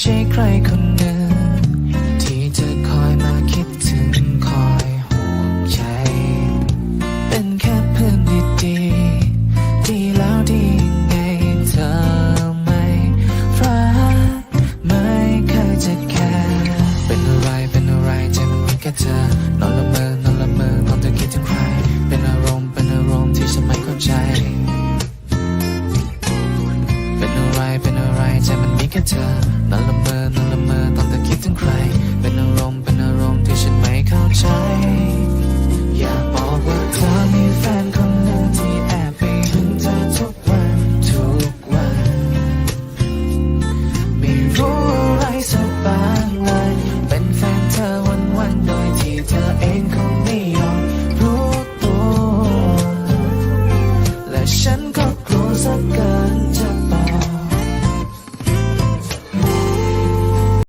ใช่ใครคนหนึ่งที่จะคอยมาคิดถึงคอยห่วงใยเป็นแค่เพื่อนดีๆดีแล้วดีไงเธอไม่รักไม่เคยจะแค่เป็นอะไรเป็นอะไรใจมันมีแค่เธอนอนละเมอนอนละเมอนอนเธอคิดถึงใคร เป็นอารมณ์เป็นอารมณ์ที่ฉันไม่เข้าใจเป็นอะไรเป็นอะไรใจมันมีแค่เธอ เลย เป็นแฟนเธอวันวันโดยที่เธอเองคงไม่ยอมรู้ตัว และฉันก็กลัวสัก